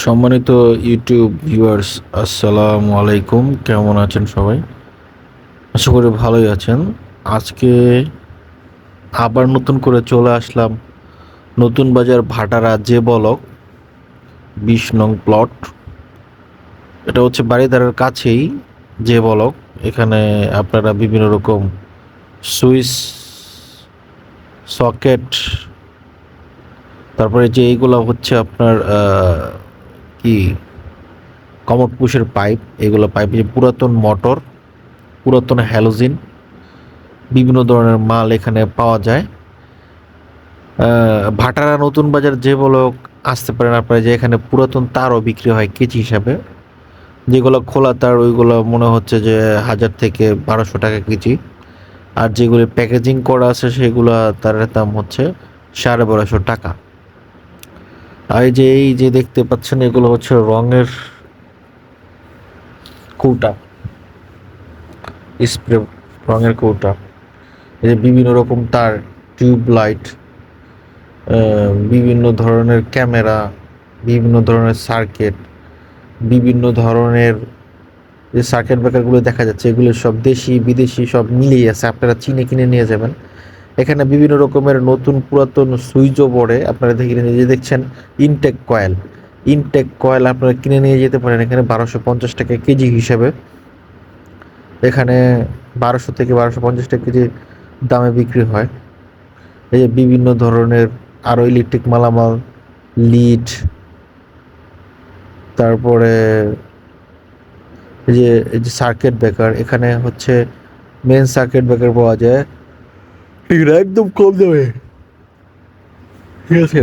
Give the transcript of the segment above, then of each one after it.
সম্মানিত YouTube viewers, আসসালামু আলাইকুম। কেমন আছেন সবাই? আশা করি ভালোই আছেন। আজকে আবার নতুন করে চলে আসলাম নতুন বাজার ভাটারা যে বলক, বিশ নং প্লট। এটা হচ্ছে বাড়িদারের কাছেই যে বলক। এখানে আপনারা বিভিন্ন রকম সুইচ, সকেট, তারপরে যে এইগুলো হচ্ছে আপনার কি? কমট পুষের পাইপ, এগুলো পাইপ যে পুরাতন মোটর, পুরাতন হ্যালোজিন, বিভিন্ন ধরনের মাল এখানে পাওয়া যায়। ভাটারা নতুন বাজার যে বলক আসতে পারেন আপনারা, যে এখানে পুরাতন তারও বিক্রি হয় কেজি হিসাবে। যেগুলো খোলা তার, ওইগুলো মনে হচ্ছে যে হাজার থেকে বারোশো টাকা কেজি। আর যেগুলি প্যাকেজিং করা আছে, সেগুলো তার দাম হচ্ছে সাড়ে বারোশো টাকা। আর যে, এই যে দেখতে পাচ্ছেন, এগুলো হচ্ছে রঙের কৌটা। স্প্রে, রঙের কৌটা। এই যে বিভিন্ন রকম তার, টিউব লাইট বিভিন্ন ধরনের ক্যামেরা, বিভিন্ন ধরনের সার্কিট, বিভিন্ন ধরনের যে সার্কিট ব্রেকারগুলো দেখা যাচ্ছে, এগুলো সব দেশি, বিদেশি সব মিলিয়ে আছে। আপনারা চিনে কিনে নিয়ে যাবেন। এখানে বিভিন্ন রকমের নতুন পুরাতন সুইচও পড়ে আপনারা দেখে যে দেখছেন ইনটেক কয়েল ইনটেক কয়েল আপনারা কিনে নিয়ে যেতে পারেন এখানে বারোশো পঞ্চাশ টাকা কেজি হিসাবে। এখানে বারোশো থেকে বারোশো পঞ্চাশ টাকা কেজি দামে বিক্রি হয়। এই যে বিভিন্ন ধরনের আরও ইলেকট্রিক মালামাল লিড তারপরে যে সার্কিট ব্রেকার এখানে হচ্ছে মেন সার্কিট ব্রেকার পাওয়া যায়। এগুলো একদম কম দামে। ঠিক আছে?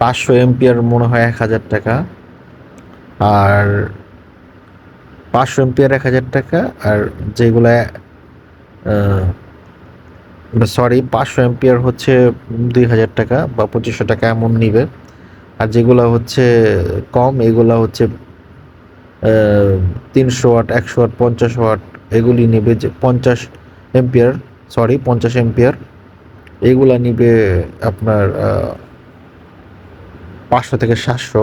পাঁচশো এমপিয়ার মনে হয় এক হাজার টাকা। আর পাঁচশো এমপিয়ার এক হাজার টাকা, আর যেগুলো সরি পাঁচশো এমপিয়ার হচ্ছে দুই হাজার টাকা বা পঁচিশশো টাকা এমন নিবে। আর যেগুলো হচ্ছে কম, এগুলো হচ্ছে তিনশো ওয়াট, একশো ওয়াট, পঞ্চাশ ওয়াট, এগুলি নেবে যে পঞ্চাশ এম্পিয়ার সরি পঞ্চাশ এম্পিয়ার এগুলা নিবে আপনার পাঁচশো থেকে সাতশো।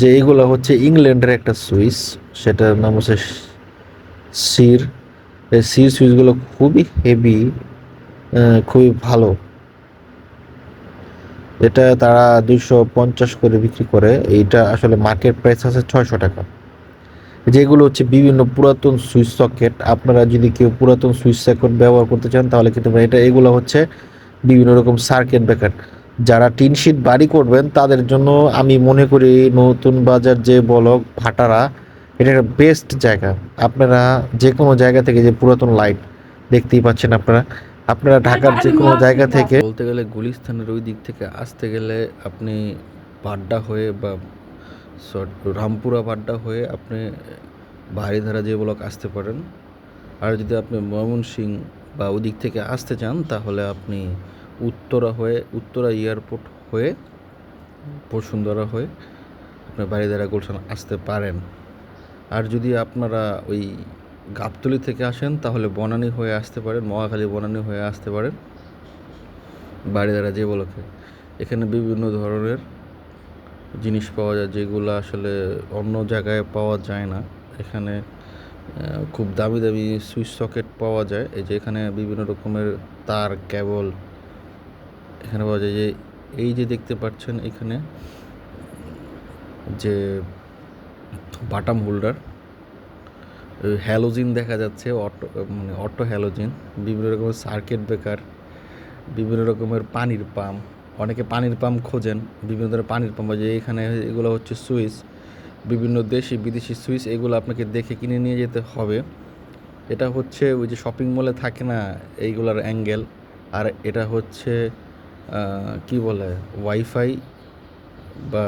যে এইগুলো হচ্ছে ইংল্যান্ডের একটা সুইচ, সেটার নাম হচ্ছে সির। এই সির সুইচগুলো খুবই হেভি খুবই ভালো। এটা তারা দুইশো পঞ্চাশ করে বিক্রি করে। এইটা আসলে মার্কেট প্রাইস আছে ছয়শো টাকা। যেগুলো হচ্ছে বিভিন্ন পুরাতন সুইচ সকেট আপনারা যদি কেউ পুরাতন সুইচ সকেট ব্যবহার করতে চান তাহলে কিন্তু এটা এগুলো হচ্ছে বিভিন্ন রকম সার্কিট ব্রেকার যারা টিন শিট বাড়ি করবেন তাদের জন্য আমি মনে করি নতুন বাজার যে বলক ভাটারা এটা একটা বেস্ট জায়গা। আপনারা যে কোনো জায়গা থেকে যে পুরাতন লাইট দেখতেই পাচ্ছেন আপনারা। আপনারা ঢাকার যে কোনো জায়গা থেকে বলতে গেলে গুলিস্তানের ওই দিক থেকে আসতে গেলে আপনি পাড্ডা হয়ে বা সর- রামপুরা পাড্ডা হয়ে আপনি বাড়িধারা যে ব্লক আসতে পারেন। আর যদি আপনি ময়মনসিং বা ওদিক থেকে আসতে চান, তাহলে আপনি উত্তরা হয়ে, উত্তরা এয়ারপোর্ট হয়ে, বসুন্ধরা হয়ে আপনি বাড়িধারা গুলশান আসতে পারেন। আর যদি আপনারা ওই গাবতলি থেকে আসেন, তাহলে বনানী হয়ে আসতে পারেন, মহাখালী বনানী হয়ে আসতে পারেন। বাড়িদারা যে বলকে। এখানে বিভিন্ন ধরনের জিনিস পাওয়া যায় যেগুলো আসলে অন্য জায়গায় পাওয়া যায় না। এখানে খুব দামি দামি সুইচ সকেট পাওয়া যায়। এই যে এখানে বিভিন্ন রকমের তার, কেবল এখানে পাওয়া যায়। যে এই যে দেখতে পাচ্ছেন এখানে যে বাটাম হোল্ডার হ্যালোজিন দেখা যাচ্ছে, অটো মানে অটো হ্যালোজিন, বিভিন্ন রকমের সার্কিট ব্রেকার, বিভিন্ন রকমের পানির পাম্প। অনেকে পানির পাম্প খোঁজেন, বিভিন্ন ধরনের পানির পাম্প, যে এখানে এগুলো হচ্ছে সুইচ, বিভিন্ন দেশি, বিদেশি সুইচ, এগুলো আপনাকে দেখে কিনে নিয়ে যেতে হবে। এটা হচ্ছে ওই যে শপিং মলে থাকে না, এইগুলোর অ্যাঙ্গেল আর এটা হচ্ছে কি বলে ওয়াইফাই বা